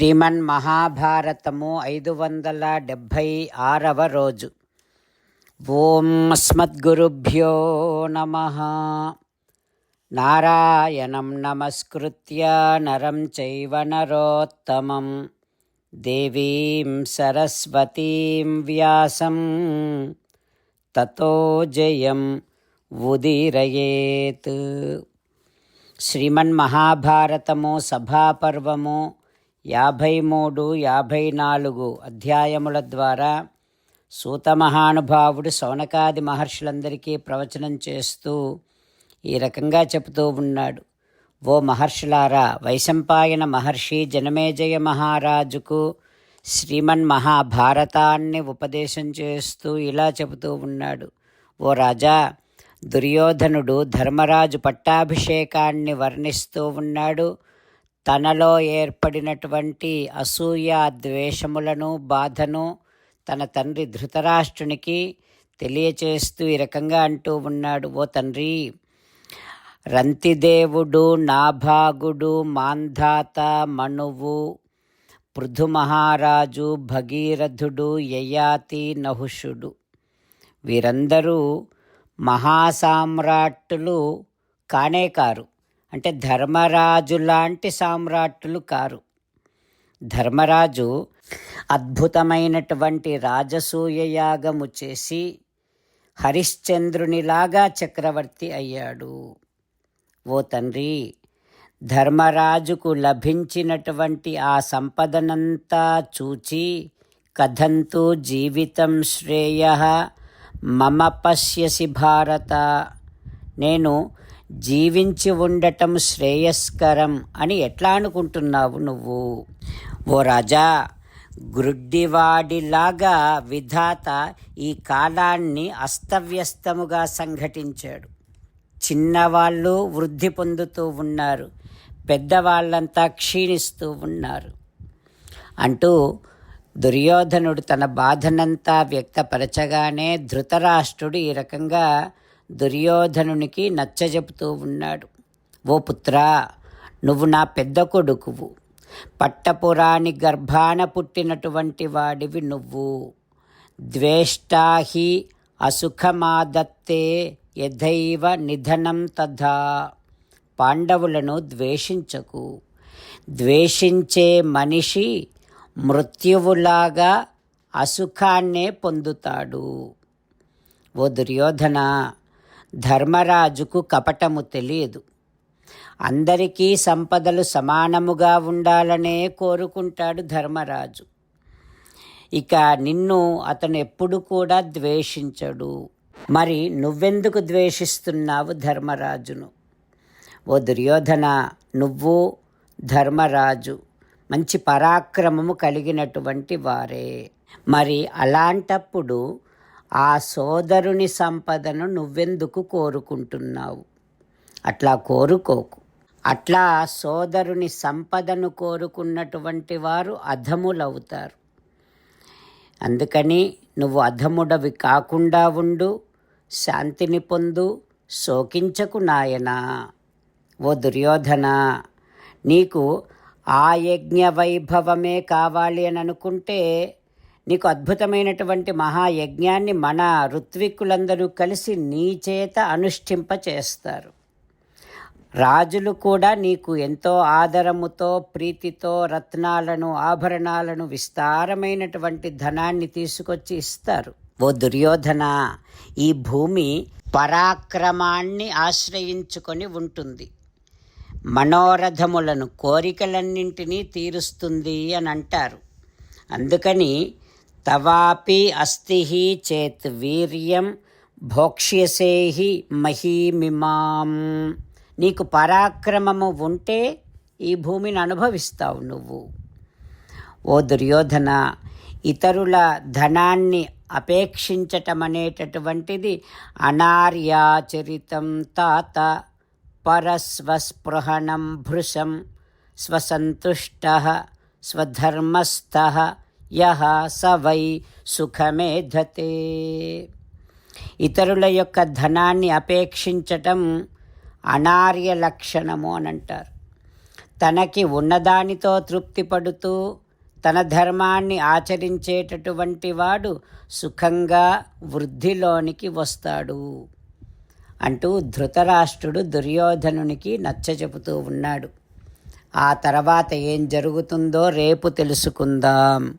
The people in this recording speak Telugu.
శ్రీమన్ మహాభారతము ఐదు వందల డెబ్భై ఆరవ రోజు. ఓం అస్మద్గురుభ్యో నమ. నారాయణం నమస్కృత్య నరం చైవ నరోత్తమం. దేవీం సరస్వతీం వ్యాసం. తతో జయం ఉదీరయేత్. శ్రీమన్ మహాభారతము సభాపర్వము యాభై మూడు యాభై నాలుగు అధ్యాయముల ద్వారా సూత మహానుభావుడు సౌనకాది మహర్షులందరికీ ప్రవచనం చేస్తూ ఈ రకంగా చెబుతూ ఉన్నాడు. ఓ మహర్షులారా వైశంపాయన మహర్షి జనమేజయ మహారాజుకు శ్రీమన్ మహాభారతాన్ని ఉపదేశం చేస్తూ ఇలా చెబుతూ ఉన్నాడు. ఓ రాజా దుర్యోధనుడు ధర్మరాజు పట్టాభిషేకాన్ని వర్ణిస్తూ ఉన్నాడు. తనలో ఏర్పడినటువంటి అసూయ ద్వేషములను బాధను తన తండ్రి ధృతరాష్ట్రునికి తెలియచేస్తూ ఈ రకంగా అంటూ ఉన్నాడు. ఓ తండ్రి రంతిదేవుడు నాభాగుడు మాంధాత మనువు పృథు మహారాజు భగీరథుడు యయాతి నహుషుడు. వీరందరూ మహాసామ్రాట్టులు కానే కారు అంటే ధర్మరాజు లాంటి సామ్రాట్లు కారు. ధర్మరాజు అద్భుతమైనటువంటి రాజసూయ యాగము చేసి హరిశ్చంద్రునిలాగా చక్రవర్తి అయ్యాడు. ఓ తండ్రి ధర్మరాజుకు లభించినటువంటి ఆ సంపదనంతా చూచి కథంతు జీవితం శ్రేయ మమ పశ్యసి భారత. నేను జీవించి ఉండటం శ్రేయస్కరం అని ఎట్లా అనుకుంటున్నావు నువ్వు? ఓ రాజా గ్రుడ్డివాడిలాగా విధాత ఈ కాలాన్ని అస్తవ్యస్తముగా సంఘటించాడు. చిన్నవాళ్ళు వృద్ధి పొందుతూ ఉన్నారు పెద్దవాళ్ళంతా క్షీణిస్తూ ఉన్నారు. అంటూ దుర్యోధనుడు తన బాధనంతా వ్యక్తపరచగానే ధృతరాష్ట్రుడు ఈ రకంగా దుర్యోధనునికి నచ్చజెపుతూ ఉన్నాడు. ఓ పుత్రా నువ్వు నా పెద్ద కొడుకువు. పట్టపురాణి గర్భాన పుట్టినటువంటి వాడివి నువ్వు. ద్వేష్టాహి అసుఖమాదత్తే యథైవ నిధనం తథా. పాండవులను ద్వేషించకు. ద్వేషించే మనిషి మృత్యువులాగా అసుఖాన్నే పొందుతాడు. ఓ దుర్యోధన ధర్మరాజుకు కపటము తెలియదు. అందరికీ సంపదలు సమానముగా ఉండాలనే కోరుకుంటాడు ధర్మరాజు. ఇక నిన్ను అతను ఎప్పుడు కూడా ద్వేషించడు. మరి నువ్వెందుకు ద్వేషిస్తున్నావు ధర్మరాజును? ఓ దుర్యోధన నువ్వు ధర్మరాజు. మంచి పరాక్రమము కలిగినటువంటి వారే. మరి అలాంటప్పుడు ఆ సోదరుని సంపదను నువ్వెందుకు కోరుకుంటున్నావు? అట్లా కోరుకోకు. అట్లా సోదరుని సంపదను కోరుకున్నటువంటి వారు అధములవుతారు. అందుకని నువ్వు అధముడవి కాకుండా ఉండు శాంతిని పొందు శోకించకు నాయనా. ఓ దుర్యోధన నీకు ఆ యజ్ఞ వైభవమే కావాలి అని అనుకుంటే నీకు అద్భుతమైనటువంటి మహాయజ్ఞాన్ని మన ఋత్విక్కులందరూ కలిసి నీ చేత అనుష్ఠింప చేస్తారు. రాజులు కూడా నీకు ఎంతో ఆదరముతో ప్రీతితో రత్నాలను ఆభరణాలను విస్తారమైనటువంటి ధనాన్ని తీసుకొచ్చి ఇస్తారు. ఓ దుర్యోధన ఈ భూమి పరాక్రమాన్ని ఆశ్రయించుకొని ఉంటుంది. మనోరథములను కోరికలన్నింటినీ తీరుస్తుంది అని అంటారు. అందుకని తవాపి అస్థి చేత్ వీర్యం భోక్ష్యసేహి మహీమిమాం నీకు పరాక్రమము ఉంటే ఈ భూమిని అనుభవిస్తావు నువ్వు. ఓ దుర్యోధన ఇతరుల ధనాన్ని అపేక్షించటం అనేటటువంటిది అనార్యాచరితం తాత పరస్వస్పృహణం భృశం స్వసంతుష్ట స్వధర్మస్థ యహ స వై సుఖమేధతే ఇతరుల యొక్క ధనాన్ని అపేక్షించటం అనార్య లక్షణము అని అంటారు తనకి ఉన్నదానితో తృప్తి పడుతూ తన ధర్మాన్ని ఆచరించేటటువంటి వాడు సుఖంగా వృద్ధిలోనికి వస్తాడు అంటూ ధృతరాష్ట్రుడు దుర్యోధనునికి నచ్చ చెబుతూ ఉన్నాడు. ఆ తర్వాత ఏం జరుగుతుందో రేపు తెలుసుకుందాం.